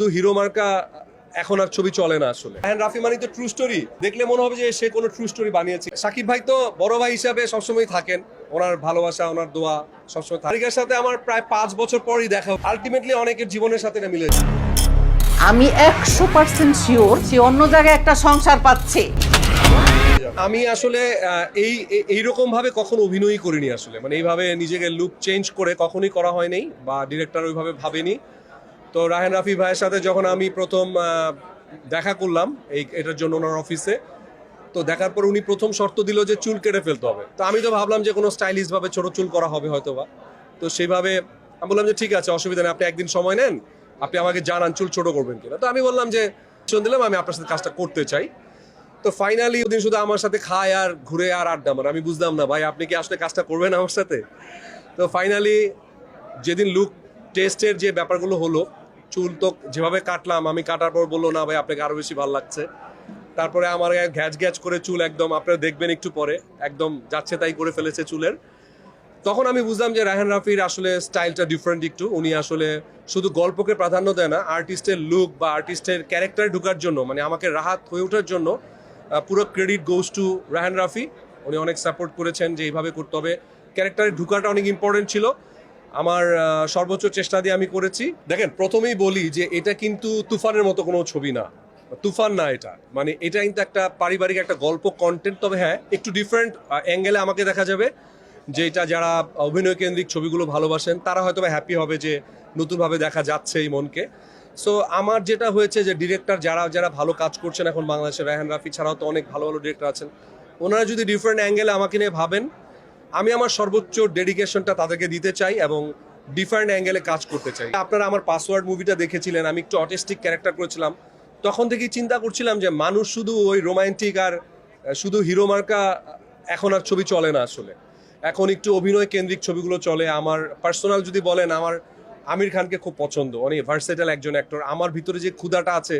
তো হিরো মার্কা এখন আর ছবি চলে না আসলে। হ্যাঁ রাফি মানি তো ট্রু স্টোরি দেখলে মনে হবে যে সে কোনো ট্রু স্টোরি বানিয়েছে। সাকিব ভাই তো বড় ভাই হিসাবে সবসময় থাকেন। ওনার ভালোবাসা ওনার দোয়া সবসময় তারিখের সাথে আমার প্রায় পাঁচ বছর পরই দেখা আলটিমেটলি অনেকের জীবনের সাথে এটা মিলেছে আমি একশো পার্সেন্ট শিওর সে অন্য জায়গায় একটা সংসার পাচ্ছে। আমি আসলে এই- এইরকম ভাবে কখনো অভিনয়ই করিনি আসলে। মানে এইভাবে নিজেকে লুক চেঞ্জ করে কখনোই করা হয়নি বা ডিরেক্টর ওইভাবে ভাবেনি। তো রাহেন রাফি ভাইয়ের সাথে যখন আমি প্রথম দেখা করলাম, এই, এটার জন্য ওনার অফিসে, তো দেখার পর উনি প্রথম শর্ত দিল যে চুল কেটে ফেলতে হবে। তো আমি তো ভাবলাম যে কোনো স্টাইলিশ ভাবে ছোট চুল করা হবে হয়তো বা তো সেইভাবে আমি বললাম যে ঠিক আছে, অসুবিধা নেই, আপনি একদিন সময় নেন, আপনি আমাকে জানান চুল ছোট করবেন কিনা। তো আমি বললাম যে শোন দিলাম, আমি আপনার সাথে কাজটা করতে চাই। তো ফাইনালি ওদিন শুধু আমার সাথে খায় আর ঘুরে আর আড্ডা মারে, আমি বুঝলাম না, ভাই, আপনি কি আসলে কাজটা করবেন আমার সাথে? তো ফাইনালি যেদিন লুক টেস্টের যে ব্যাপারগুলো হলো চুল তো যেভাবে কাটলাম, আমি কাটার পর বলল, না ভাই, আপনাকে আরও বেশি ভালো লাগছে। তারপরে আমার ঘ্যাচ ঘ্যাচ করে চুল একদম, আপনারা দেখবেন একটু পরে, একদম যাচ্ছে তাই করে ফেলেছে চুলের। তখন আমি বুঝলাম যে রায়হান রাফির আসলে স্টাইলটা ডিফারেন্ট একটু। উনি আসলে শুধু গল্পকে প্রাধান্য দেয় না আর্টিস্টের লুক বা আর্টিস্টের ক্যারেক্টারে ঢোকার জন্য মানে আমাকে রাহাত হয়ে ওঠার জন্য পুরো credit goes to Raihan Rafi. উনি অনেক সাপোর্ট করেছেন যে এইভাবে করতে হবে। ক্যারেক্টারে ঢুকাটা অনেক ইম্পর্টেন্ট ছিল। আমার সর্বোচ্চ চেষ্টা দিয়ে আমি করেছি। দেখেন, প্রথমেই বলি যে এটা কিন্তু তুফানের মতো কোনো ছবি না। তুফান না এটা। মানে এটা কিন্তু একটা পারিবারিক একটা গল্প কন্টেন্ট তবে হ্যাঁ একটু ডিফারেন্ট অ্যাঙ্গেলে আমাকে দেখা যাবে যে এটা যারা অভিনয় কেন্দ্রিক ছবিগুলো ভালোবাসেন, তারা হয়তো হ্যাপি হবে যে নতুনভাবে দেখা যাচ্ছে এই মনকে। সো আমার যেটা হয়েছে যে ডিরেক্টর যারা যারা ভালো কাজ করছেন এখন বাংলাদেশে রায়হান রাফি ছাড়াও তো অনেক ভালো ভালো ডিরেক্টর আছেন, ওনারা যদি ডিফারেন্ট অ্যাঙ্গেলে আমাকে নিয়ে ভাবেন আমি আমার সর্বোচ্চ ডেডিকেশনটা তাদেরকে দিতে চাই এবং ডিফারেন্ট অ্যাঙ্গেলে কাজ করতে চাই। আপনারা আমার পাসওয়ার্ড মুভিটা দেখেছিলেন, আমি একটু অটিস্টিক ক্যারেক্টার করেছিলাম। তখন থেকেই চিন্তা করছিলাম যে মানুষ শুধু ওই রোমান্টিক আর শুধু হিরো মার্কা এখন আর ছবি চলে না আসলে। এখন একটু অভিনয় কেন্দ্রিক ছবিগুলো চলে। আমার পার্সোনাল যদি বলেন, আমার আমির খানকে খুব পছন্দ। অনেক ভার্সেটাল একজন অ্যাক্টর আমার ভিতরে যে ক্ষুধাটা আছে,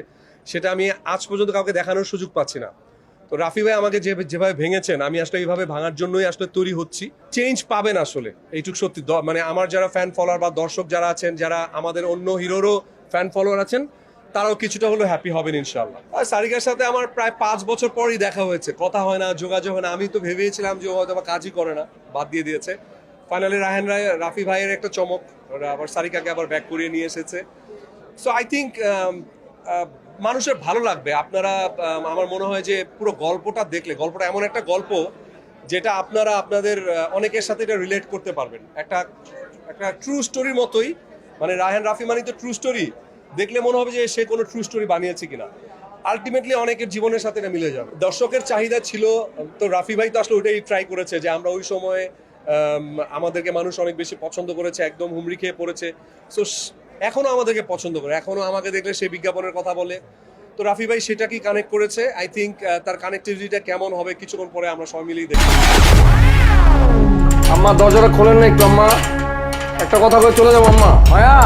সেটা আমি আজ পর্যন্ত কাউকে দেখানোর সুযোগ পাচ্ছি না। তো রাফি ভাই আমাকে যে যেভাবে ভেঙেছেন, আমি আসলে এইভাবে ভাঙার জন্যই আসলে তৈরি হচ্ছি। চেঞ্জ পাবেন আসলে, এইটুক সত্যি। মানে আমার যারা ফ্যান ফলোয়ার বা দর্শক যারা আছেন, যারা আমাদের অন্য হিরোরও ফ্যান ফলোয়ার আছেন, তারাও কিছুটা হলেও হ্যাপি হবেন ইনশাল্লাহ আর সারিকার সাথে আমার প্রায় পাঁচ বছর পরই দেখা হয়েছে। কথা হয় না, যোগাযোগ হয় না। আমি তো ভেবেছিলাম যে ও হয়তো বা কাজই করে না, বাদ দিয়ে দিয়েছে। ফাইনালি রাহেন রায়, রাফি ভাইয়ের একটা চমক। আবার সারিকাকে আবার ব্যাক করিয়ে নিয়ে এসেছে। সো আই থিঙ্ক মানুষের ভালো লাগবে। আপনারা আমার মনে হয় যে পুরো গল্পটা দেখলে, গল্পটা এমন একটা গল্প যেটা আপনারা আপনাদের অনেকের সাথে এটা রিলেট করতে পারবেন। একটা একটা ট্রু স্টোরির মতোই মানে রায়হান রাফি মানি তো ট্রু স্টোরি দেখলে মনে হবে যে সে কোনো ট্রু স্টোরি বানিয়েছে কিনা। আলটিমেটলি অনেকের জীবনের সাথে এটা মিলে যাবে। দর্শকের চাহিদা ছিল, তো রাফি ভাই তো আসলে ওইটাই ট্রাই করেছে যে আমরা ওই সময়ে আমাদেরকে মানুষ অনেক বেশি পছন্দ করেছে, একদম হুমড়ি খেয়ে পড়েছে। সো এখনও আমাদেরকে পছন্দ করে। এখনও আমাকে দেখলে সে বিজ্ঞাপনের কথা বলে। তো রাফি ভাই সেটা কি কানেক্ট করেছে? আই থিঙ্ক তার কানেক্টিভিটিটা কেমন হবে? কিছুক্ষণ পরে আমরা সবাই মিলেই দেখি আম্মা, দরজাটা খোলেন না একটু, আম্মা। একটা কথা বলে চলে যাব, আম্মা। মায়া!